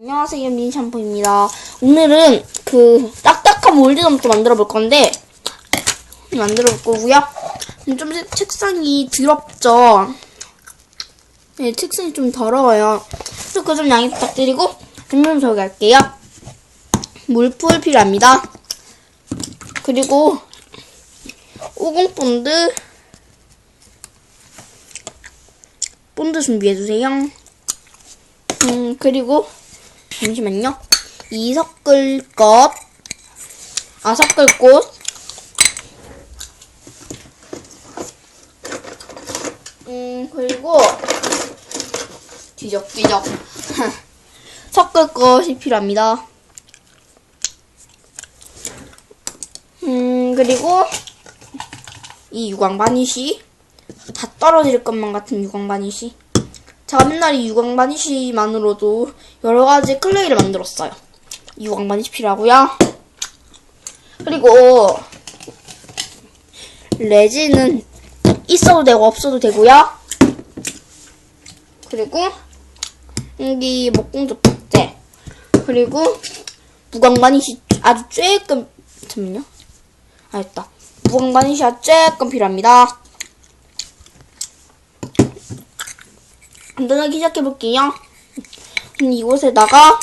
안녕하세요, 민샴푸입니다. 오늘은 그 딱딱한 몰드덤도 만들어 볼 건데 만들어 볼 거고요. 좀 책- 책상이 더럽죠. 네, 책상이 좀 더러워요. 그래서 그점 양해 부탁드리고 준비물 소개할게요. 물풀 필요합니다. 그리고 오공본드 본드 준비해주세요. 음, 그리고 잠시만요. 이 섞을 것, 아 섞을 꽃, 음 그리고 뒤적뒤적 섞을 것이 필요합니다. 음 그리고 이 유광 바니쉬 다 떨어질 것만 같은 유광 바니쉬. 제가 맨날 이 유광 바니쉬만으로도 여러 가지 클레이를 만들었어요. 유광 바니쉬 필요하고요. 그리고 레진은 있어도 되고 없어도 되고요. 그리고 여기 목공조 박제 그리고 무광 바니쉬 아주 쬐끔 잠깐만요. 아 됐다. 무광 바니쉬 아주 쬐끔 필요합니다. 간단하게 시작해볼게요. 음, 이곳에다가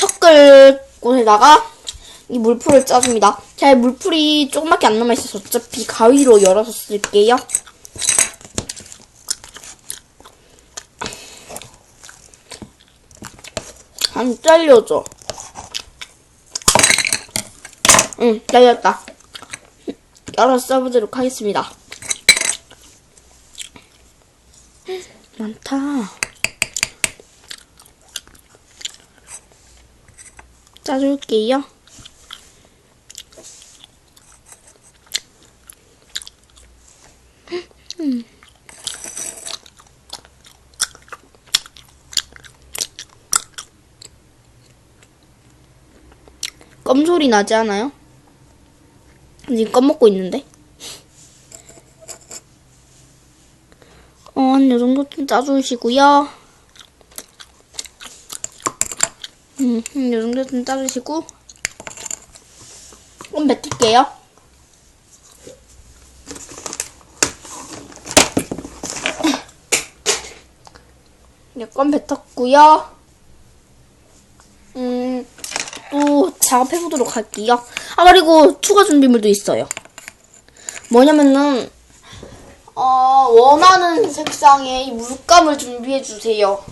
섞을 곳에다가 이 물풀을 짜줍니다. 제 물풀이 조금밖에 안 남아있어서 어차피 가위로 열어서 쓸게요. 안 잘려져. 응, 잘렸다. 열어서 써보도록 하겠습니다. 많다. 짜줄게요. 음. 껌 소리 나지 않아요? 지금 껌 먹고 있는데? 어, 한 요 정도 좀 짜주시고요. 음, 한요 정도 좀 짜주시고. 껌 뱉을게요. 네, 껌 뱉었고요. 음, 또 작업해보도록 할게요. 아, 그리고 추가 준비물도 있어요. 뭐냐면은, 어, 원하는 색상의 이 물감을 준비해 주세요.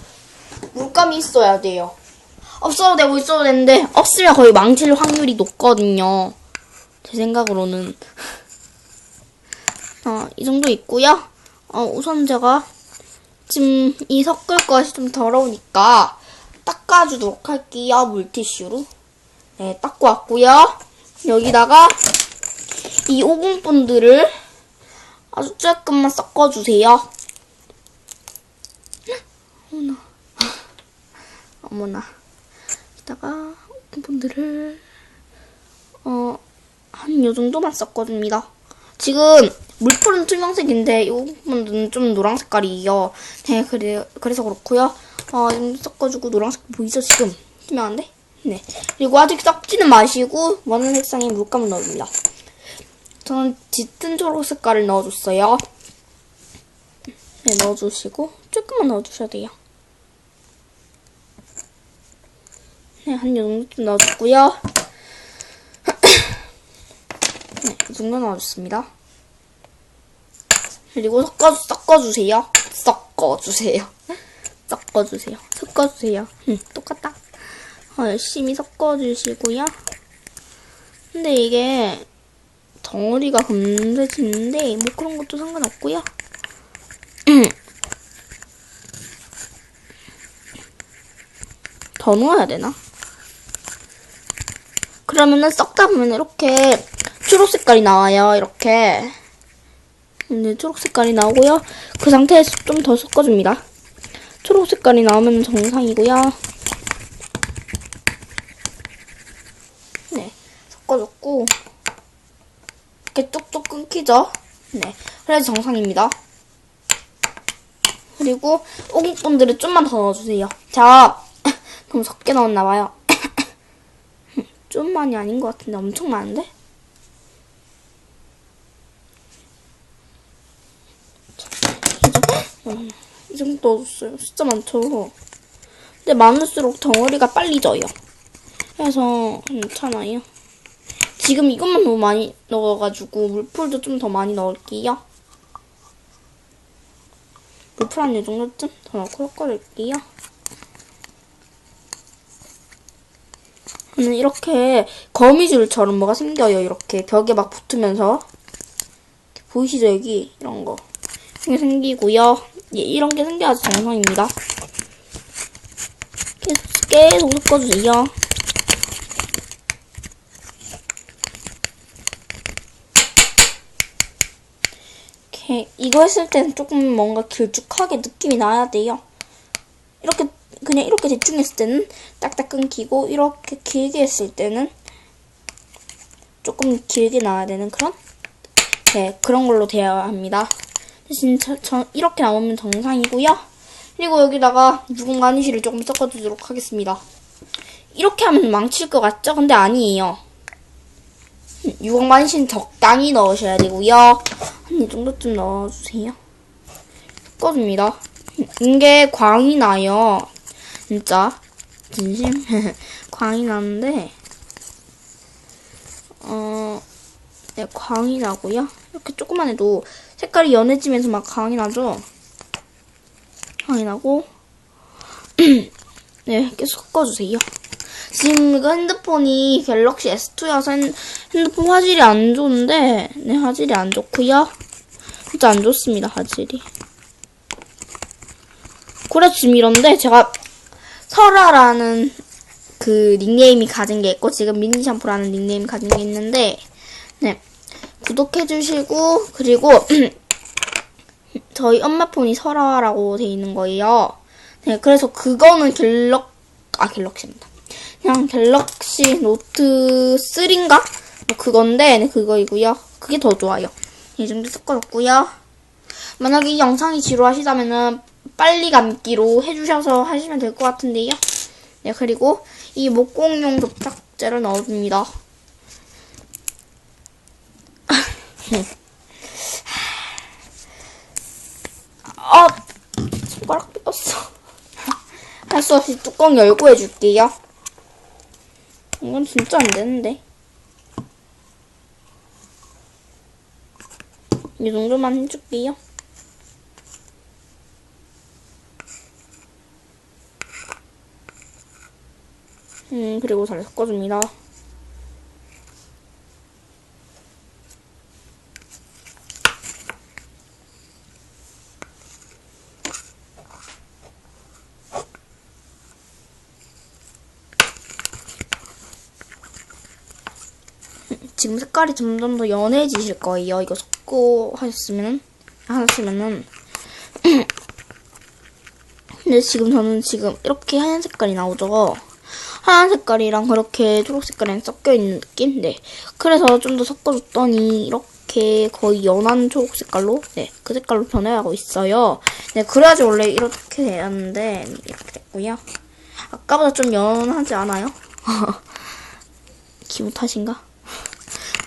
물감이 있어야 돼요. 없어도 되고 있어도 되는데, 없으면 거의 망칠 확률이 높거든요. 제 생각으로는. 어, 이 정도 있고요. 어, 우선 제가 지금 이 섞을 것이 좀 더러우니까 닦아주도록 할게요. 물티슈로. 네, 닦고 왔고요. 여기다가 이 오공분들을 아주 조금만 섞어주세요. 어머나. 어머나. 여기다가 오공분들을 어, 한 요 정도만 섞어줍니다. 지금 물풀은 투명색인데 이 오공분들은 좀 노랑 색깔이에요. 네, 그래, 그래서 그렇고요. 어, 이 정도 섞어주고 노란색 보이죠, 지금? 투명한데? 네. 그리고 아직 섞지는 마시고 원하는 색상의 물감을 넣어줍니다. 저는 짙은 초록 색깔을 넣어줬어요. 네, 넣어주시고 조금만 넣어주셔야 돼요. 네, 한 요 정도 좀 넣어줬고요. 네, 이 정도 넣어줬습니다. 그리고 섞어, 섞어주세요. 섞어주세요. 섞어주세요. 섞어주세요. 응, 똑같다. 어, 열심히 섞어주시고요. 근데 이게 덩어리가 검해지는데 뭐 그런 것도 상관없고요. 더 넣어야 되나? 그러면은 썩다 보면 이렇게 초록 색깔이 나와요. 이렇게. 네, 초록 색깔이 나오고요. 그 상태에서 좀 더 섞어줍니다. 초록 색깔이 나오면 정상이고요. 네, 섞어줬고 이렇게 뚝뚝 끊기죠? 네, 그래서 정상입니다. 그리고 오곡분들을 좀만 더 넣어주세요. 자, 그럼 적게 넣었나봐요. 좀 많이 아닌 것 같은데 엄청 많은데? 음, 이 정도 넣어줬어요. 진짜 많죠. 근데 많을수록 덩어리가 빨리 져요. 그래서 괜찮아요. 지금 이것만 너무 많이 넣어가지고 물풀도 좀 더 많이 넣을게요. 물풀 한 이 정도쯤 더 넣고 섞어줄게요. 저는 이렇게 거미줄처럼 뭐가 생겨요. 이렇게 벽에 막 붙으면서. 보이시죠? 여기 이런 거. 이게 생기고요. 예, 이런 게 생겨야지 정상입니다. 계속, 계속 섞어주세요. 이렇게 이거 했을 때는 조금 뭔가 길쭉하게 느낌이 나야 돼요. 이렇게 그냥 이렇게 대충 했을 때는 딱딱 끊기고 이렇게 길게 했을 때는 조금 길게 나와야 되는 그런 네 그런 걸로 되어야 합니다. 대신 저, 저 이렇게 나오면 정상이고요. 그리고 여기다가 유공 가니쉬를 조금 섞어주도록 하겠습니다. 이렇게 하면 망칠 것 같죠? 근데 아니에요. 유공 가니쉬는 적당히 넣으셔야 되고요. 한 이 정도쯤 넣어주세요. 섞어줍니다. 이게 광이 나요. 진짜 진심 광이 나는데 어, 네, 광이 나고요. 이렇게 조금만 해도 색깔이 연해지면서 막 광이 나죠. 광이 나고 네, 계속 섞어주세요. 지금 이거 핸드폰이 갤럭시 S2여서 핸드폰 화질이 안 좋은데 네, 화질이 안 좋고요. 진짜 안 좋습니다, 화질이. 그래 지금 이런데 제가 설아라는 그 닉네임이 가진 게 있고 지금 미니 샴푸라는 닉네임 가진 게 있는데 네 구독해 주시고 그리고 저희 엄마 폰이 설아라고 돼 있는 거예요. 네 그래서 그거는 갤럭 아 갤럭시입니다. 그냥 갤럭시 노트 3인가 뭐 그건데 네 그거이고요. 그게 더 좋아요. 이 정도 섞어줬고요. 만약에 이 영상이 지루하시다면은 빨리 감기로 해주셔서 하시면 될 것 같은데요. 네, 그리고 이 목공용 접착제를 넣어줍니다. 아, 손가락 삐었어. 할 수 없이 뚜껑 열고 해줄게요. 이건 진짜 안 되는데. 이 정도만 해줄게요. 음, 그리고 잘 섞어줍니다. 지금 색깔이 점점 더 연해지실 거예요. 이거 섞고 하셨으면, 하셨으면은. 근데 지금 저는 지금 이렇게 하얀 색깔이 나오죠? 하얀 색깔이랑 그렇게 초록 색깔이랑 섞여 있는 느낌? 네. 그래서 좀 더 섞어줬더니 이렇게 거의 연한 초록 색깔로, 네. 그 색깔로 변해가고 있어요. 네. 그래야지 원래 이렇게 되었는데, 이렇게 됐고요. 아까보다 좀 연하지 않아요? 기분 탓인가?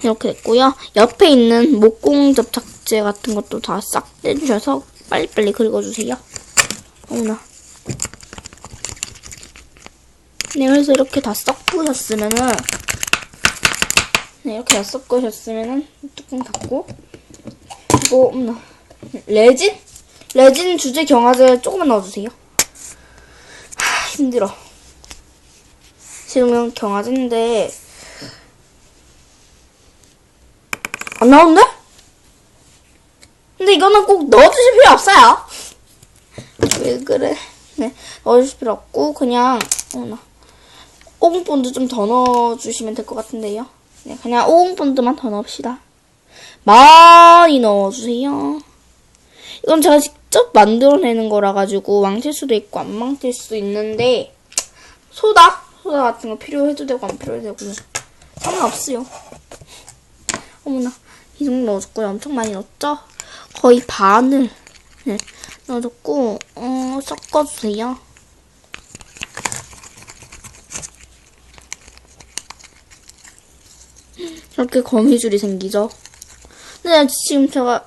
이렇게 됐고요. 옆에 있는 목공 접착제 같은 것도 다 싹 떼주셔서 빨리빨리 긁어주세요. 어머나. 네, 그래서 이렇게 다 섞으셨으면은, 네, 이렇게 다 섞으셨으면은, 뚜껑 닫고, 그리고, 어머나. 레진? 레진 주제 경화제 조금만 넣어주세요. 하, 힘들어. 지금 경화제인데, 나오는데? 근데 이거는 꼭 넣어주실 필요 없어요. 왜 그래? 네, 넣어주실 필요 없고, 그냥, 어머나. 오븐본드 좀 더 넣어주시면 될 것 같은데요. 네, 그냥 오븐본드만 더 넣읍시다. 많이 넣어주세요. 이건 제가 직접 만들어내는 거라 가지고 망칠 수도 있고 안 망칠 수도 있는데 소다? 소다 같은 거 필요해도 되고 안 필요해도 되고 상관없어요. 어머나 이 정도 넣어줬고요. 엄청 많이 넣었죠? 거의 반을 네, 넣어줬고 어, 섞어주세요. 이렇게 거미줄이 생기죠. 근데 지금 제가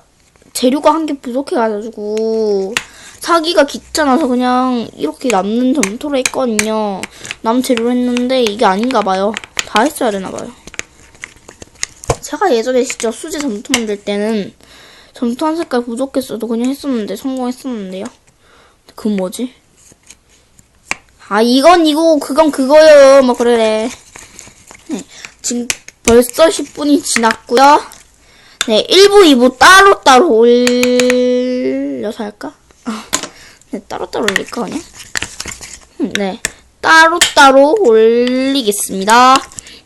재료가 한 개 부족해가지고 사기가 귀찮아서 그냥 이렇게 남는 점토로 했거든요. 남 재료로 했는데 이게 아닌가 봐요. 다 했어야 되나 봐요. 제가 예전에 진짜 수제 점토 만들 때는 점토 한 색깔 부족했어도 그냥 했었는데 성공했었는데요. 그건 뭐지? 아 이건 이거 그건 그거요. 뭐 그래. 네, 지금 벌써 10분이 지났고요. 네, 1부, 2부 따로따로 올려서 할까? 아, 네, 따로따로 올릴까, 그냥? 음, 네, 따로 따로 올리겠습니다.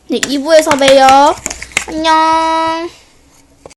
네, 2부에서 봬요. 안녕.